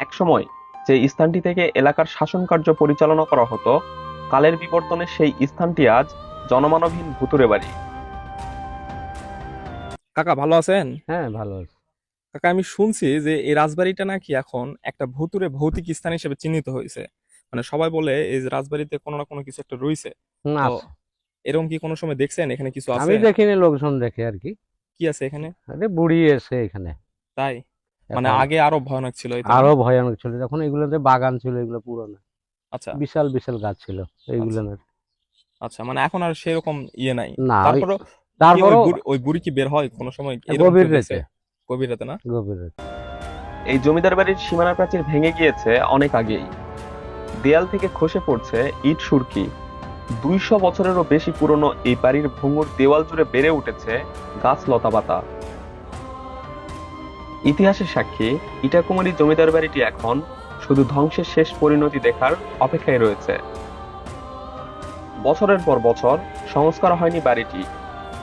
একসময় যে স্থানটি থেকে এলাকার শাসন কার্য পরিচালনা করা হতো কালের বিবর্তনে সেই স্থানটি আজ জনমানবহীন ভুতুরে বাড়ি। কাকা ভালো আছেন? হ্যাঁ ভালো আছে। কাকা আমি শুনছি যে এই রাজবাড়িটা নাকি এখন একটা ভুতুরে ভৌতিক স্থান হিসেবে চিহ্নিত হয়েছে। মানে সবাই বলে এই রাজবাড়িতে কোনো না কোনো কিছু একটা রয়েছে। না। তো এরকম কি কোনো সময় দেখছেন? এখানে কিছু আছে? আমি দেখিনি লোকজন দেখে আর কি। কি আছে এখানে? আরে বুড়ি আছে এখানে। তাই? মানে আগে আরও ভয়ানক ছিল এই আরও ভয়ানক ছিল। যখন এগুলোতে বাগান ছিল এগুলো পুরোনো। আচ্ছা। বিশাল বিশাল গাছ ছিল এইগুলো আচ্ছা। মানে এখন আর সেরকম ইয়ে নাই। তারপরে তারপরও ওই বুড়ি কি বের হয় কোনো সময়? এরকম গভীর? রাতে। গভীর রাতে না? গভীর রাতে। এই জমিদার বাড়ির সীমানা প্রাচীর ভেঙে গিয়েছে অনেক আগেই। দেয়াল থেকে খসে পড়ছে ইট সুরকি। দুইশো বছরেরও বেশি পুরনো এই বাড়ির ভঙ্গুর দেওয়াল জুড়ে বেড়ে উঠেছে গাছ লতাপাতা। ইতিহাসের সাক্ষী ইটাকুমারী জমিদার বাড়িটি এখন শুধু ধ্বংসের শেষ পরিণতি দেখার অপেক্ষায় রয়েছে। বছরের পর বছর সংস্কার হয়নি বাড়িটি।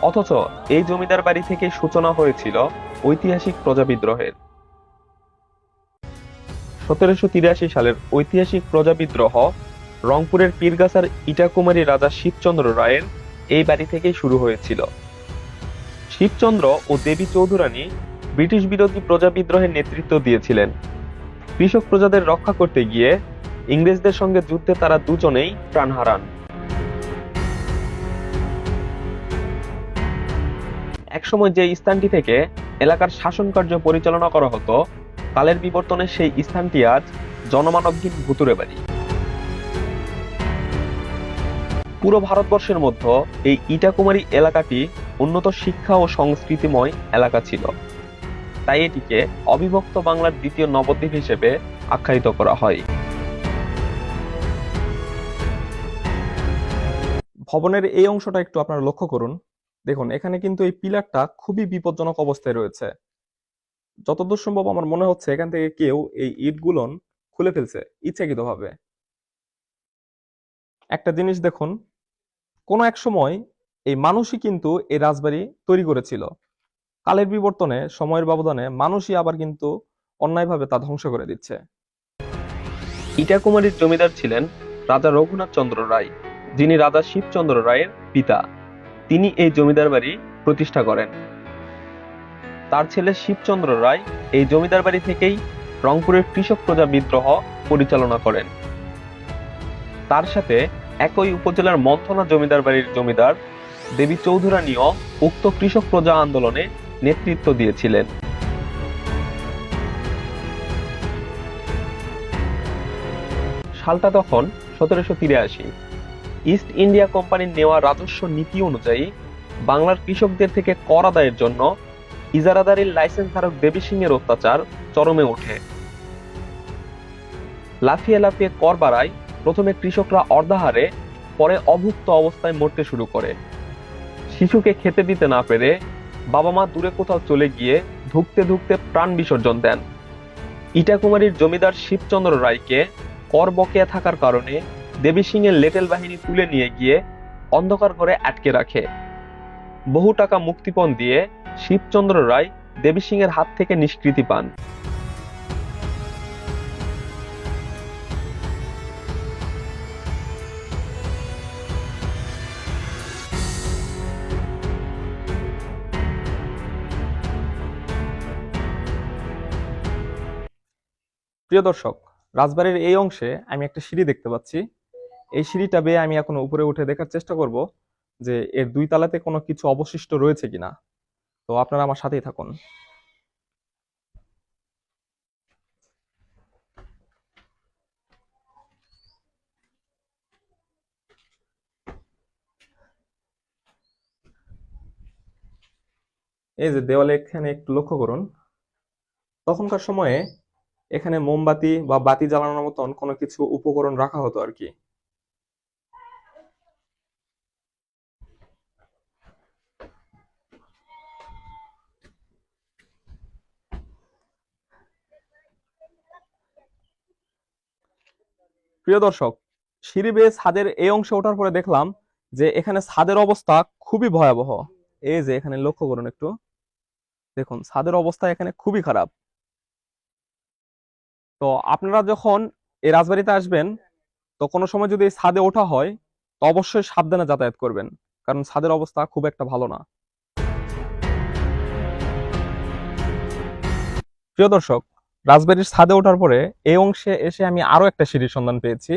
অথচ এই জমিদার বাড়ি থেকেই সূচনা হয়েছিল ঐতিহাসিক প্রজা বিদ্রোহের সতেরোশো তিরাশি সালের ঐতিহাসিক প্রজা বিদ্রোহ রংপুরের পীরগাছার ইটাকুমারী রাজা শিবচন্দ্র রায়ের এই বাড়ি থেকেই শুরু হয়েছিল। শিবচন্দ্র ও দেবী চৌধুরানী ব্রিটিশ বিরোধী প্রজা বিদ্রোহের নেতৃত্ব দিয়েছিলেন। কৃষক প্রজাদের রক্ষা করতে গিয়ে ইংরেজদের সঙ্গে যুদ্ধে তারা দুজনেই প্রাণ হারান। একসময় যে স্থানটি থেকে এলাকার শাসন কার্য পরিচালনা করা হতো কালের বিবর্তনে সেই স্থানটি আজ জনমানবহীন ভুতুরে বাড়ি। পুরো ভারতবর্ষের মধ্যে এই ইটাকুমারী এলাকাটি উন্নত শিক্ষা ও সংস্কৃতিময় এলাকা ছিল। তাই এটিকে অবিভক্ত বাংলার দ্বিতীয় নবদ্বীপ হিসেবে আখ্যায়িত করা হয়। ভবনের এই অংশটা একটু আপনারা লক্ষ্য করুন। দেখুন, এখানে কিন্তু এই পিলারটা খুবই বিপজ্জনক অবস্থায় রয়েছে। যতদূর সম্ভব আমার মনে হচ্ছে এখান থেকে কেউ এই ইটগুলোন খুলে ফেলছে, ইচ্ছাকৃতভাবে। একটা জিনিস দেখুন, কোনো এক সময় এই মানুষই কিন্তু এই রাজবাড়ি তৈরি করেছিল। কালের বিবর্তনে, সময়ের ব্যবধানে মানুষই আবার কিন্তু অন্যায়ভাবে তা ধ্বংস করে দিচ্ছে। ইটাকুমারীর জমিদার ছিলেন রাজা রঘুনাথ চন্দ্র রায়, যিনি রাজা শিবচন্দ্র রায়ের পিতা। তিনি এই জমিদার বাড়ি প্রতিষ্ঠা করেন। তার ছেলে শিবচন্দ্র রায় এই জমিদার বাড়ি থেকেই রংপুরের কৃষক প্রজা বিদ্রোহ পরিচালনা করেন। তার সাথে একই উপজেলার মন্থনা জমিদার বাড়ির জমিদার দেবী চৌধুরানীও উক্ত কৃষক প্রজা আন্দোলনে নেতৃত্ব দিয়েছিলেন। সালটা তখন সতেরোশো তিরাশি। ইস্ট ইন্ডিয়া কোম্পানির নেওয়া রাজস্ব নীতি অনুযায়ী বাংলার কৃষকদের থেকে কর আদায়ের জন্য ইজারাদারির লাইসেন্স ধারক দেবী সিং এর অত্যাচার চরমে ওঠে। লাফিয়ে লাফিয়ে কর বাড়ায় প্রথমে কৃষকরা অর্ধাহারে, পরে অভুক্ত অবস্থায় মরতে শুরু করে। শিশুকে খেতে দিতে না পেরে বাবা মা দূরে কোথাও চলে গিয়ে ধুকতে ধুকতে প্রাণ বিসর্জন দেন। ইটাকুমারীর জমিদার শিবচন্দ্র রায়কে কর বকেয়া থাকার কারণে দেবী সিং এর লেটেল বাহিনী তুলে নিয়ে গিয়ে অন্ধকার ঘরে আটকে রাখে। বহু টাকা মুক্তিপণ দিয়ে শিবচন্দ্র রায় দেবী সিং এর হাত থেকে নিষ্কৃতি পান। প্রিয় দর্শক, রাজবাড়ির এই অংশে আমি একটা সিঁড়ি দেখতে পাচ্ছি। এই সিঁড়িটা বেয়ে আমি এখন উপরে উঠে দেখার চেষ্টা করব যে এর দুই তালাতে কোনো কিছু অবশিষ্ট রয়েছে কিনা। তো আপনারা আমার সাথেই থাকুন। এই যে দেওয়ালে এখানে একটু লক্ষ্য করুন। তখনকার সময়ে এখানে মোমবাতি বা বাতি জ্বালানোর মতন কোনো কিছু উপকরণ রাখা হতো আর কি। প্রিয় দর্শক, সিঁড়ি বেয়ে ছাদের এই অংশে ওঠার পরে দেখলাম যে এখানে ছাদের অবস্থা খুবই ভয়াবহ। এই যে এখানে লক্ষ্য করুন একটু। দেখুন, ছাদের অবস্থা এখানে খুবই খারাপ। তো আপনারা যখন এই রাজবাড়িতে আসবেন, তো কোনো সময় যদি ছাদে ওঠা হয়, তো অবশ্যই সাবধানে যাতায়াত করবেন, কারণ ছাদের অবস্থা খুব একটা ভালো না। প্রিয় দর্শক, রাজবাড়ির ছাদে ওঠার পরে এই অংশে এসে আমি আরও একটা সিঁড়ির সন্ধান পেয়েছি।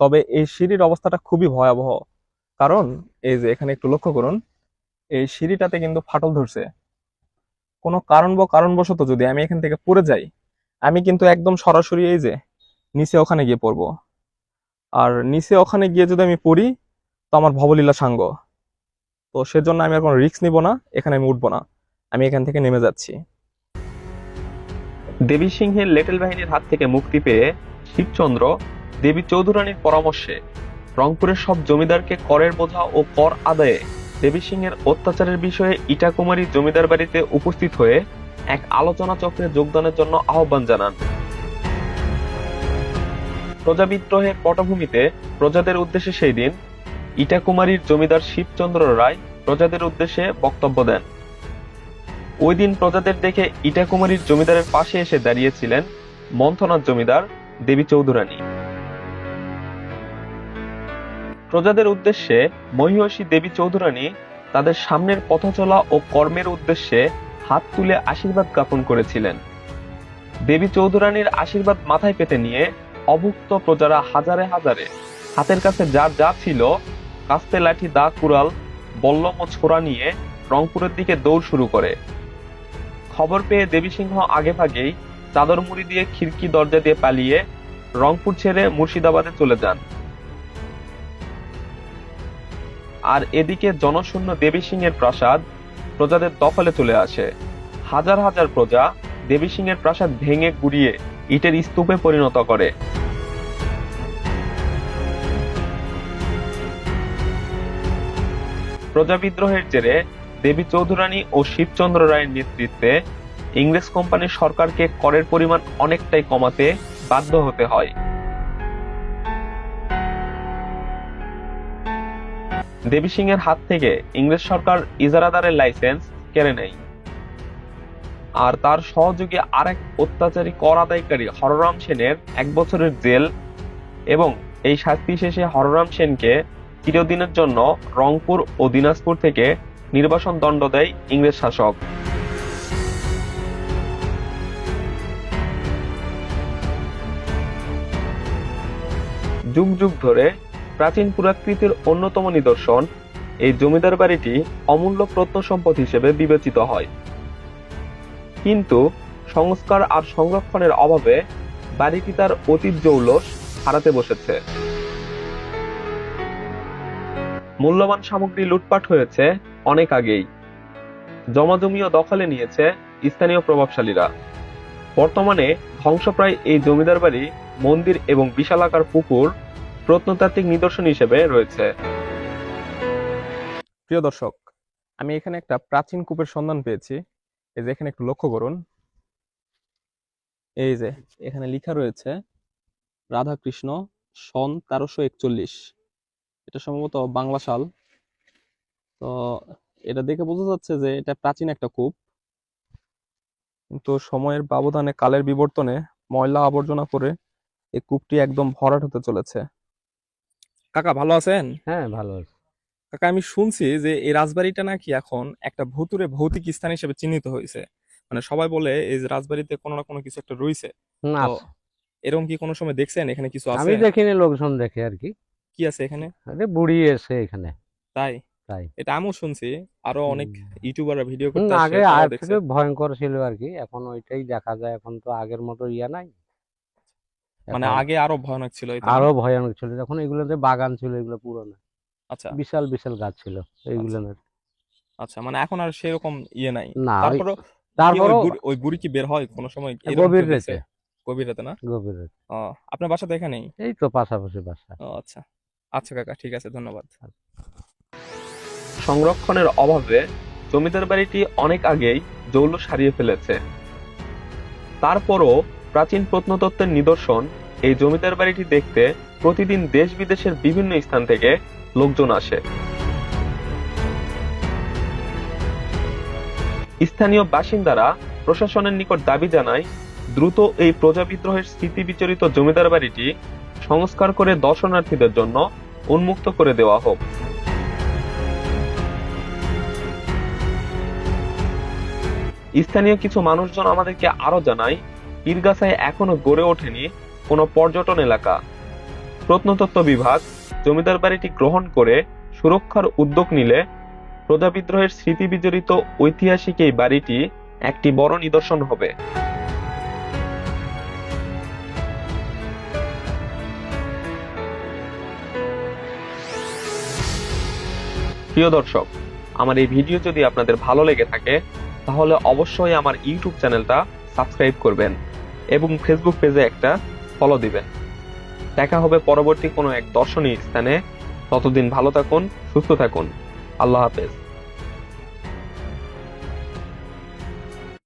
তবে এই সিঁড়ির অবস্থাটা খুবই ভয়াবহ, কারণ এই যে এখানে একটু লক্ষ্য করুন, এই সিঁড়িটাতে কিন্তু ফাটল ধরছে। কোনো কারণ বা কারণবশত যদি আমি এখান থেকে পড়ে যাই আমি কিন্তু একদম সরাসরি এই যে নিচে ওখানে গিয়ে পড়ব। আর নিচে ওখানে গিয়ে যদি আমি পড়ি, তো আমার ভবলীলা সাঙ্গ। তো সেজন্য আমি আর কোনো রিস্ক নিব না, এখানে আমি উঠবো না। আমি এখান থেকে নেমে যাচ্ছি। দেবী সিংহের লেটেল বাহিনীর হাত থেকে মুক্তি পেয়ে শিবচন্দ্র দেবী চৌধুরানীর পরামর্শে রংপুরের সব জমিদারকে করের বোঝা ও কর আদায়ে দেবী সিংহের অত্যাচারের বিষয়ে ইটাকুমারী জমিদার বাড়িতে উপস্থিত হয়ে এক আলোচনা চক্রে যোগদানের জন্য আহ্বান জানান। প্রজা বিদ্রোহের পটভূমিতে প্রজাদের উদ্দেশ্যে সেই দিন ইটাকুমারীর জমিদার শিবচন্দ্র রায় প্রজাদের উদ্দেশ্যে বক্তব্য দেন। ওই দিন প্রজাদের দেখে ইটাকুমারীর জমিদারের পাশে এসে দাঁড়িয়েছিলেন মন্থনাথ জমিদার দেবী চৌধুরানী। প্রজাদের উদ্দেশ্যে মহিষী দেবী চৌধুরানী তাদের সামনের পথচলা ও কর্মের উদ্দেশ্যে হাত তুলে আশীর্বাদ জ্ঞাপন করেছিলেন। দেবী চৌধুরানীর আশীর্বাদ মাথায় পেতে নিয়ে অভুক্ত প্রজারা হাজারে হাজারে। হাতের কাছে যার যা ছিল, কাস্তে লাঠি, দা, কুড়াল, বল্লম ও ছোড়া নিয়ে রংপুরের দিকে দৌড় শুরু করে। খবর পেয়ে দেবী সিংহ আগে ভাগেই চাদর মুড়ি দিয়ে খিড়কি দরজা দিয়ে পালিয়ে রংপুর ছেড়ে মুর্শিদাবাদে চলে যান। আর এদিকে জনশূন্য দেবী সিংহের প্রাসাদ প্রজাদের দখলে চলে আসে। হাজার হাজার প্রজা দেবী সিং এর প্রাসাদ ভেঙে গুড়িয়ে ইটের স্তূপে পরিণত করে। প্রজা বিদ্রোহের জেরে দেবী চৌধুরানী ও শিবচন্দ্র রায়ের নেতৃত্বে ইংরেজ কোম্পানির সরকারকে করের পরিমাণ অনেকটাই কমাতে বাধ্য হতে হয়। দেবী সিংহের হাত থেকে ইংরেজ সরকার ইজারাদারের লাইসেন্স কেড়ে নেয়। আর তার সহযোগী আরেক অত্যাচারী কর আদায়কারী হররাম সেনের এক বছরের জেল এবং এই শাস্তি শেষে হররাম সেনকে চিরদিনের জন্য রংপুর ও দিনাজপুর থেকে নির্বাসন দণ্ড দেয় ইংরেজ শাসক। যুগ যুগ ধরে প্রাচীন পুরাকৃতির অন্যতম নিদর্শন, এই জমিদার বাড়িটি অমূল্য প্রত্নসম্পদ হিসেবে বিবেচিত হয়। কিন্তু সংস্কার আর সংরক্ষণের অভাবে বাড়িটি তার অতীত জৌলস হারাতে বসেছে। মূল্যবান সামগ্রী লুটপাট হয়েছে অনেক আগেই। জমাজমিও দখলে নিয়েছে স্থানীয় প্রভাবশালীরা। বর্তমানে ধ্বংসপ্রায় এই জমিদার বাড়ি মন্দির এবং বিশালাকার পুকুর প্রত্নতাত্ত্বিক নিদর্শন হিসেবে রয়েছে। প্রিয় দর্শক, আমি এখানে একটা প্রাচীন কূপের সন্ধান পেয়েছি। এই যে এখানে একটু লক্ষ্য করুন। এই যে এখানে লেখা রয়েছে রাধা কৃষ্ণ সন তেরোশো একচল্লিশ। এটা সম্ভবত বাংলা সাল। তো এটা দেখে বোঝা যাচ্ছে যে এটা প্রাচীন একটা কূপ। কিন্তু সময়ের ব্যবধানে, কালের বিবর্তনে ময়লা আবর্জনা করে এই কূপটি একদম ভরাট হতে চলেছে। কাকা ভালো আছেন? হ্যাঁ ভালো আছে। কাকা আমি শুনছি যে এই রাজবাড়িটা নাকি এখন একটা ভুতুরে ভৌতিক স্থান হিসেবে চিহ্নিত হয়েছে। মানে সবাই বলে এই যে রাজবাড়িতে কোনো না কোনো কিছু একটা রয়েছে। না। তো এরকম কি কোনো সময় দেখছেন? এখানে কিছু আছে? আমি দেখিনি লোকজন দেখে আর কি। কি আছে এখানে? আরে বুড়ি এসে এখানে। তাই? তাই। এটা আমিও শুনছি। আরও অনেক। ইউটিউবাররা ভিডিও করতে আগে আর দেখছে। থেকে ভয়ঙ্কর ছিল আর কি। এখন ওইটাই দেখা যায়। এখন তো আগের মতো ইয়া নাই। মানে আগে আরও ভয়ানক ছিল এই আরও ভয়ানক ছিল। যখন এগুলোতে বাগান ছিল এগুলো পুরনো। আচ্ছা। বিশাল বিশাল গাছ ছিল এইগুলো আচ্ছা। মানে এখন আর সেরকম ইয়ে নাই। না তারপরে ওই বুড়ি কি বের হয়? কোনো সময় গভীর? রেতে। গভীর রাতে না? গভীর রাতে। ও আপনার বাসা তো এখানেই? এই তো পাশাপাশি বাসা। ও আচ্ছা। আচ্ছা কাকা ঠিক আছে ধন্যবাদ। সংরক্ষণের অভাবে জমিদার বাড়িটি অনেক আগেই জৌলুস হারিয়ে ফেলেছে। তারপরও প্রাচীন প্রত্নতত্ত্বের নিদর্শন, এই জমিদার বাড়িটি দেখতে প্রতিদিন দেশ বিদেশের বিভিন্ন স্থান থেকে লোকজন আসে। স্থানীয় বাসিন্দারা প্রশাসনের নিকট দাবি জানায়, দ্রুত এই প্রজা বিদ্রোহের স্মৃতি বিচরিত জমিদার বাড়িটি সংস্কার করে দর্শনার্থীদের জন্য উন্মুক্ত করে দেওয়া হোক। স্থানীয় কিছু মানুষজন আমাদেরকে আরও জানায় পীরগাছায় এখনও গড়ে ওঠেনি কোনো পর্যটন এলাকা। প্রত্নতত্ত্ব বিভাগ জমিদার বাড়িটি গ্রহণ করে সুরক্ষার উদ্যোগ নিলে প্রজা বিদ্রোহের স্মৃতি বিজড়িত ঐতিহাসিক এই বাড়িটি একটি বড় নিদর্শন হবে। প্রিয় দর্শক, আমার এই ভিডিও যদি আপনাদের ভালো লেগে থাকে, তাহলে অবশ্যই আমার ইউটিউব চ্যানেলটা সাবস্ক্রাইব করবেন। এবং ফেসবুক পেজে একটা ফলো দিবেন। দেখা হবে পরবর্তী কোনো এক দর্শনীয় স্থানে। ততদিন ভালো থাকুন, সুস্থ থাকুন। আল্লাহ হাফেজ।